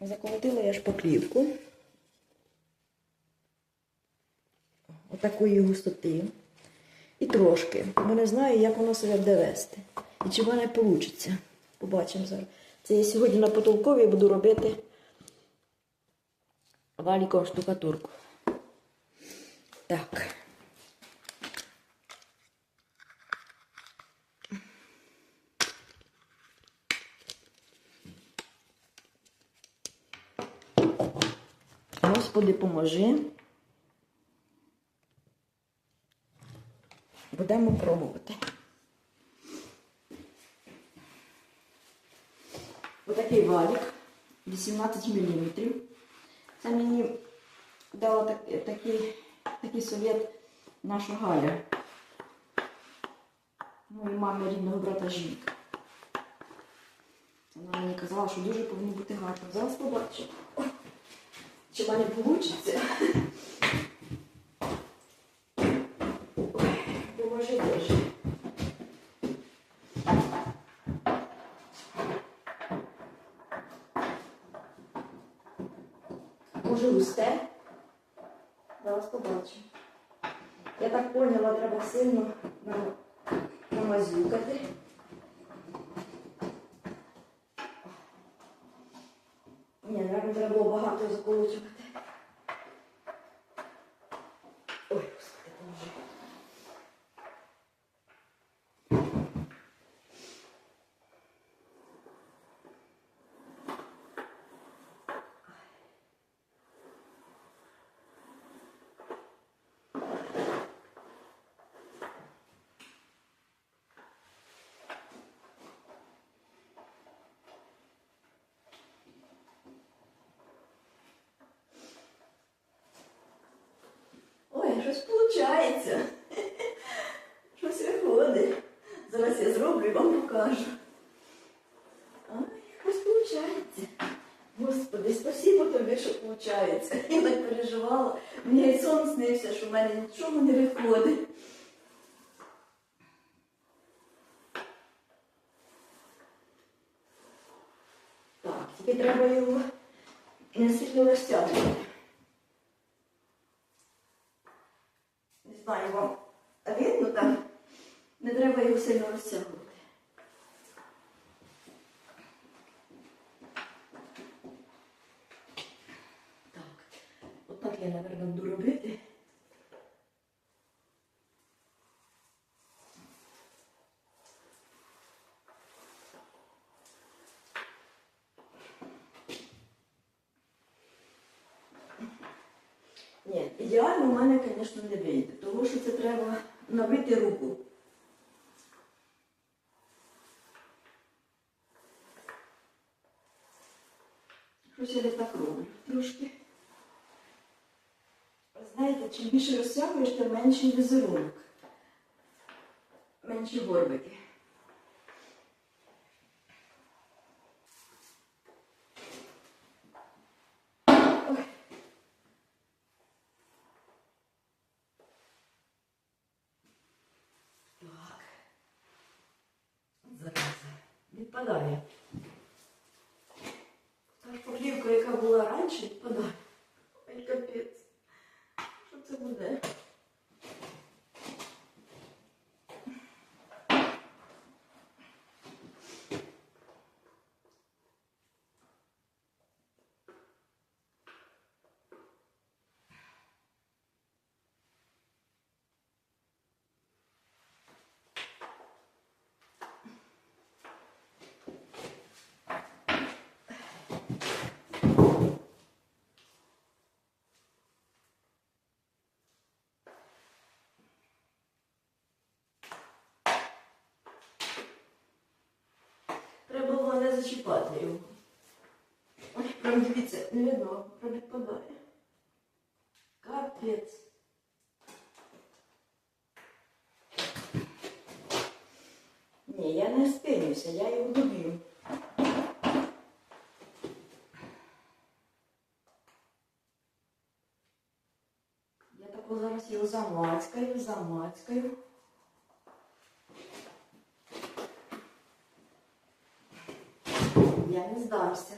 Заколотила я шпаклівку. Отакої густоти. І трошки. Бо не знаю, як воно себе буде вести. І чи в мене вийде. Побачимо зараз. Це я сьогодні на потолковій буду робити валіком штукатурку. Так. Господи, поможи. Будемо пробувати. Отакий валік 18 мм. Це мені дала так, такий, такий совет наша Галя. Моєї мами рідного брата жінка. Вона мені казала, що дуже повинно бути гарно. Зараз побачимо. Чи в мене вийде? Поможи дуже. Може густе? Зараз побачимо. Я так поняла, треба сильно нам- намазюкати. Ні, наверное, треба було багато заколочувати. Ой, господи, поможи. Ой, щось виходить. Щось виходить. Зараз я зроблю і вам покажу. Ой, щось виходить. Господи, спасибо тобі, що виходить. Я так переживала. Мені і сон снився, що в мене нічого не виходить. Так, тільки треба його не сильно розтягувати. Не знаю, вам видно так Не треба його сильно розтягнути. Так, отак я, напевно, буду робити. Ні, ідеально в мене, звісно, не вийде, тому що це треба набити руку. Я так роблю трошки. Знаєте, чим більше розтягуєш, тим менший візерунок. Менші горбики. Ой. Так. Зараза. Відпадає. Та шпаклівка, яка була раніше, відпадає. Ой, капець. Що це буде? Було не зачіпати його. Ой, прям дивіться, не видно, прям відпадає. Капець. Ні, я не спинюся, я його доб'ю. Я тако зараз його замацькаю, замацькаю. я не сдамся.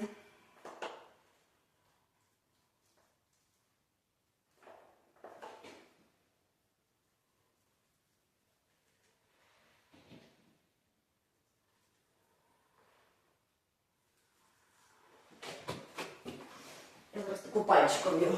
Я просто купальчиком його.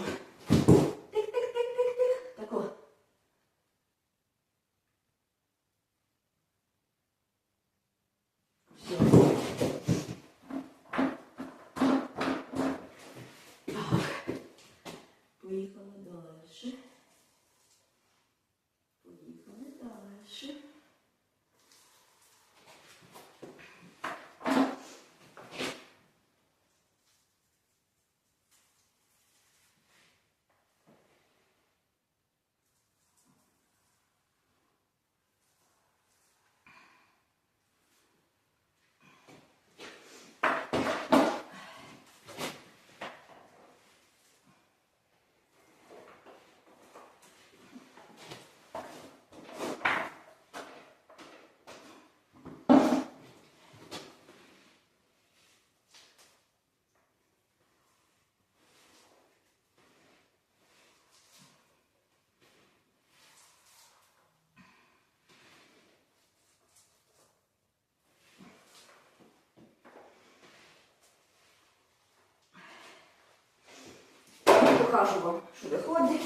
Покажу вам, що виходить.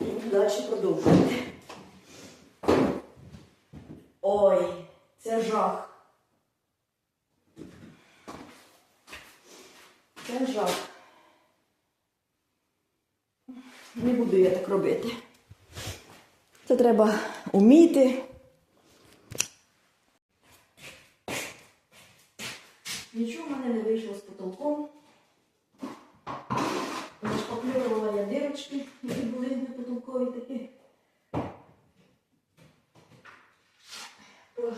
І далі продовжувати. Ой, це жах. Це жах. Не буду я так робити. Це треба уміти. Нічого в мене не вийшло з потолком. Зашпаклювала я дирочки, які були непотолкові такі. О,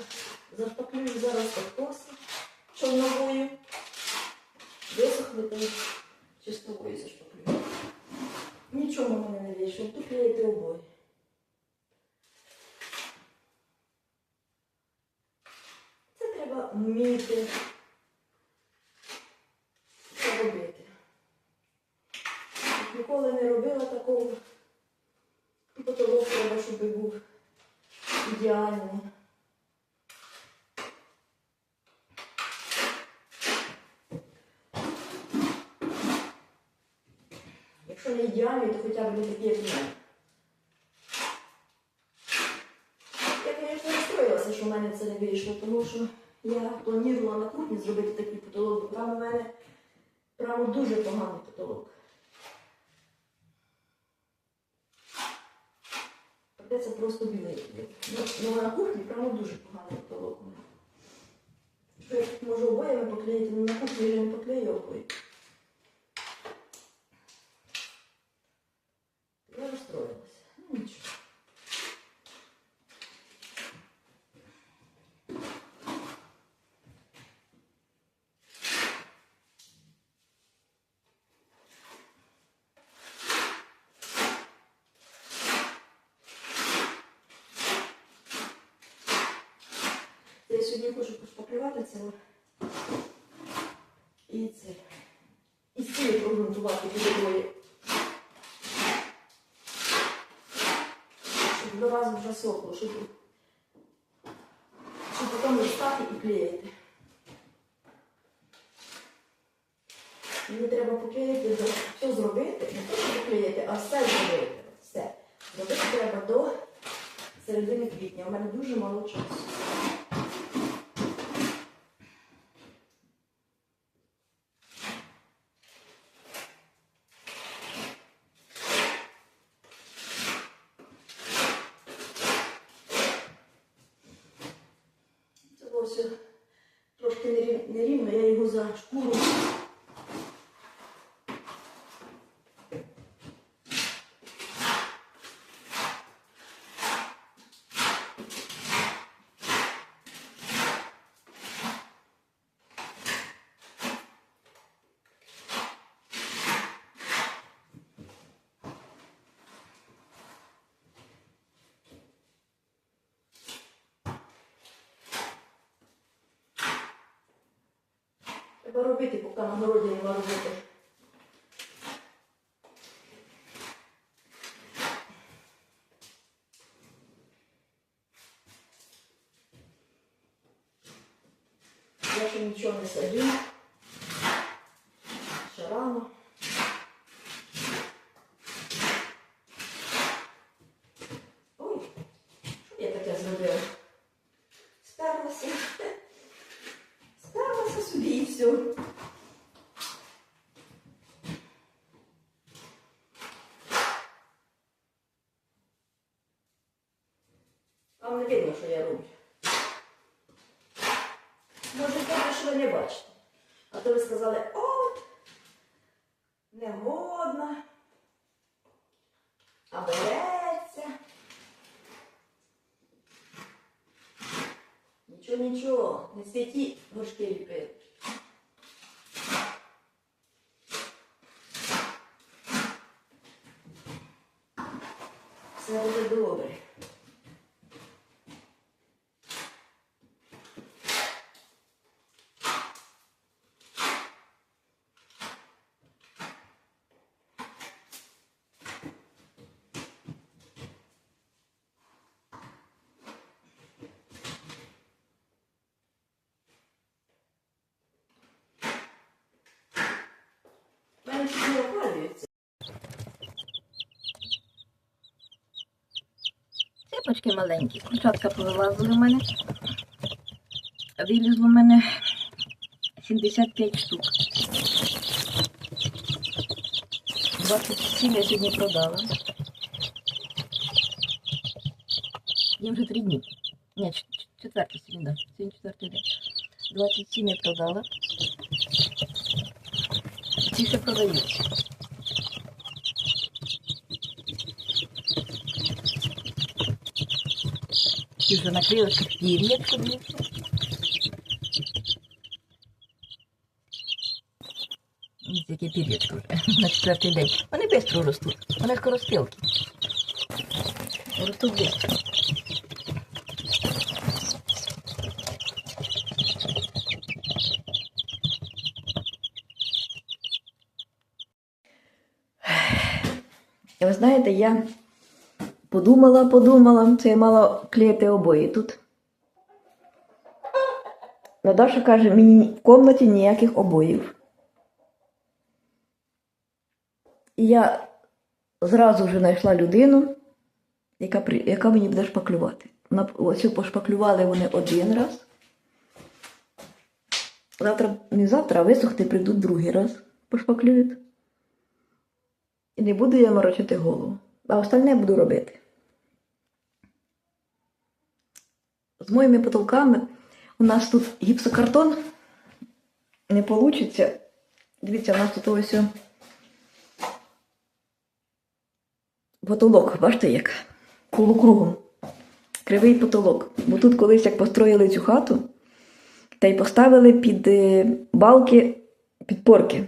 Зашпаклюю зараз откоси чорновою. Висохли то чистовою зашпаклюю. Нічого в мене не вийшло. Тут клеїти обоє. Це треба вміти. Це робити. Ніколи не робила такого. І потолок треба, щоб був ідеальний. Якщо не ідеальний, то хоча б не такий, як мене. Я, звісно, розстроїлася, що в мене це не вийшло, тому що я планувала на кухні зробити такий потолок, бо там у мене прямо дуже поганий потолок. Придеться просто білий. Ну, ну, на кухні прямо дуже поганий потолок. Що я можу обоями поклеїти, але на кухні я не поклею обої. Я розстроїлася. Ну нічого. Я сьогодні хочу це. І це. І стіни прогрунтувати підобої. Щоб до вас вже сохло, щоб, щоб потім листати і клеїти. Мені треба поклеїти, все зробити, не те, що поклеїти, а все зробити. Все. Зробити треба до середини квітня. У мене дуже мало часу. Все трошки нерів- нерівно, я його за шкуру. Робити, поки на городі нема. Я ще нічого не садю. І все. Вам не видно, що я роблю. Може, те, що не бачите. А то ви сказали, от, негодна, а береться. Нічого, не святі горшки ліпили. Все буде добре. В Мене чуть не опалюється. Ципочки маленькі, курчатка повилазили в мене. Вилізло в мене 75 штук. 27 я сьогодні продала. Їм вже три дні. Ні, четвертий сьогодні, да. Сьогодні четвертий день. 27 я продала. Ці ще продаються. Ті вже накрилися пір'ячко дивіться. Ось яке пір'ячко вже на четвертий день. Вони швидко ростуть. Вони скороспілки. Ростуть швидко. Ви знаєте, я подумала, подумала, це я мала клеїти обої тут. Но каже, мені в кімнаті ніяких обоїв. І я зразу вже знайшла людину, яка, яка мені буде шпаклювати. Ось пошпаклювали вони один раз. Завтра, не завтра, а висохти прийдуть другий раз, пошпаклюють. І не буду я морочити голову. А остальне буду робити. З моїми потолками у нас тут гіпсокартон не вийде. Дивіться, у нас тут ось потолок, бачите як? Полукругом. Кривий потолок. Бо тут колись як построїли цю хату, та й поставили під е, балки підпорки.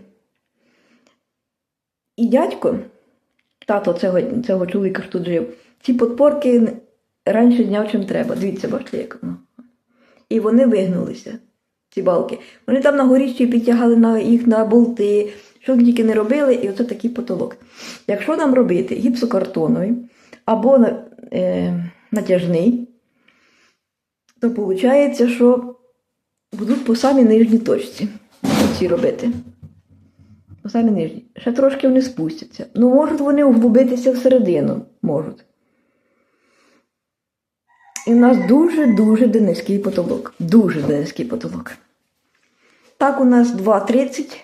І дядько, тато цього, цього чоловіка, що тут жив, ці подпорки раніше зняв чим треба. Дивіться, бачите, як воно. І вони вигнулися, ці балки. Вони там на горі ще підтягали на, їх на болти, що тільки не робили, і оце такий потолок. Якщо нам робити гіпсокартоновий або е, натяжний, то виходить, що будуть по самій нижній точці ці робити. По самі нижні. Ще трошки вони спустяться. Ну, можуть вони углубитися всередину. Можуть. І у нас дуже-дуже низький потолок. Дуже низький потолок. Так, у нас 2,30.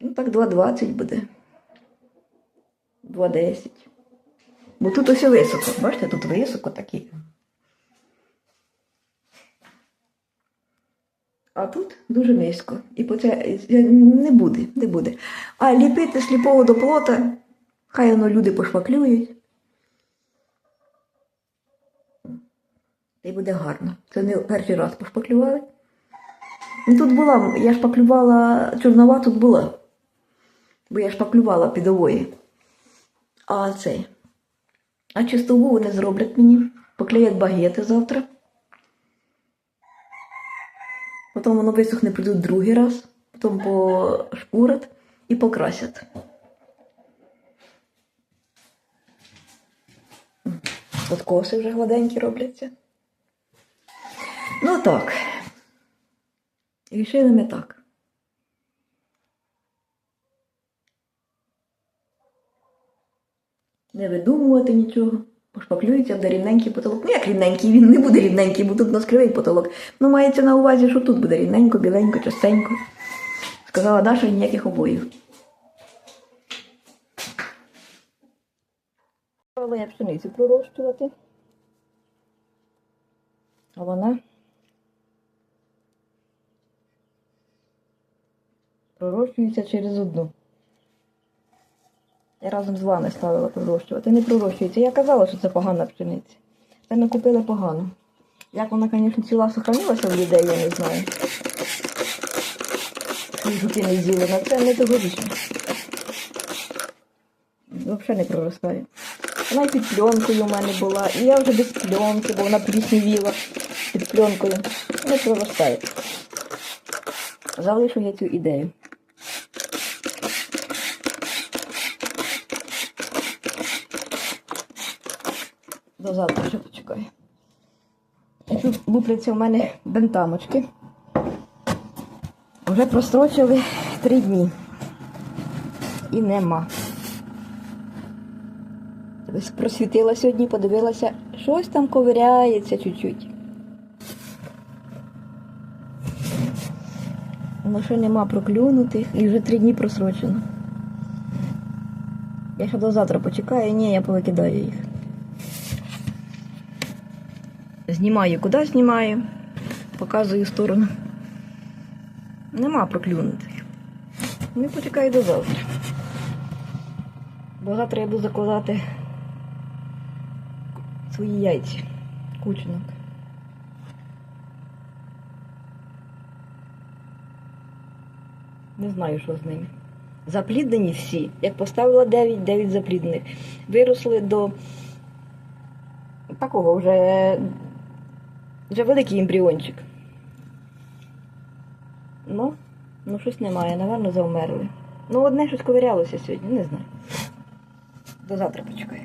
Ну, так, 2,20 буде. 2,10. Бо тут ось високо. Бачите, тут високо такі. А тут дуже низько. І це не буде, не буде. А ліпити сліпого до плота, хай воно люди пошпаклюють. Й буде гарно. Це не перший раз пошпаклювали. Ну, Тут була, я шпаклювала, чорнова тут була. Бо я шпаклювала підової. А цей. А чистову вони зроблять мені. Поклеять багети завтра. Потім воно висохне, прийдуть другий раз, потім пошпурять і покрасять. От коси вже гладенькі робляться. Ну так. Рішили ми так. Не видумувати нічого. пошпаклюється, буде рівненький потолок. Ну як рівненький, він не буде рівненький, бо тут у нас кривий потолок. Ну мається на увазі, що тут буде рівненько, біленько, чистенько. Сказала Даша ніяких обоїв. Але я пшеницю пророщувати. А вона пророщується через одну. Я разом з вами ставила пророщувати. Не пророщується. Я казала, що це погана пшениця. Це ми купили погано. Як вона, звісно, ціла сохранилася в людей, я не знаю. Жуки не з'їли на це не тогорічно. Взагалі не проростає. Вона і під пленкою в мене була, і я вже без пленки, бо вона пліснівіла під пленкою. Не проростає. Залишу я цю ідею. До завтра ще почекаю. Тут лупляться в мене бентамочки. Вже прострочили три дні. І нема. Ось просвітила сьогодні, подивилася, щось там ковиряється чуть-чуть. Воно ще нема проклюнутих і вже три дні просрочено. Я ще до завтра почекаю, ні, я повикидаю їх. Знімаю, куди знімаю, показую сторону. Нема проклюнутих. Ну, почекаю до завтра. Бо завтра я буду закладати свої яйця, кучинок. Не знаю, що з ними. Запліднені всі. Як поставила 9, 9 запліднених. Виросли до такого вже, вже великий ембріончик. Ну, ну щось немає, напевно, завмерли. Ну, одне щось ковирялося сьогодні, не знаю. До завтра почекаю.